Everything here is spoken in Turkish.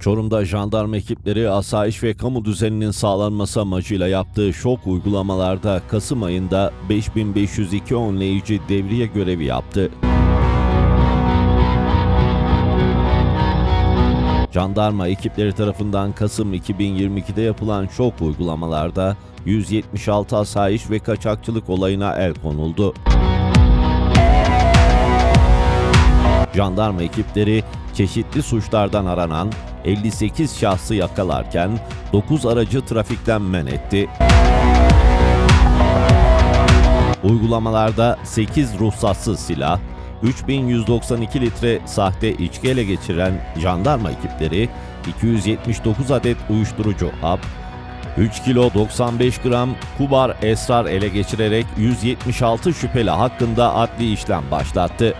Çorum'da jandarma ekipleri asayiş ve kamu düzeninin sağlanması amacıyla yaptığı şok uygulamalarda Kasım ayında 5502 önleyici devriye görevi yaptı. Jandarma ekipleri tarafından Kasım 2022'de yapılan şok uygulamalarda 176 asayiş ve kaçakçılık olayına el konuldu. Jandarma ekipleri çeşitli suçlardan aranan 58 şahsı yakalarken 9 aracı trafikten men etti. Uygulamalarda 8 ruhsatsız silah, 3192 litre sahte içki ele geçiren jandarma ekipleri 279 adet uyuşturucu hap, 3 kilo 95 gram kubar esrar ele geçirerek 176 şüpheli hakkında adli işlem başlattı.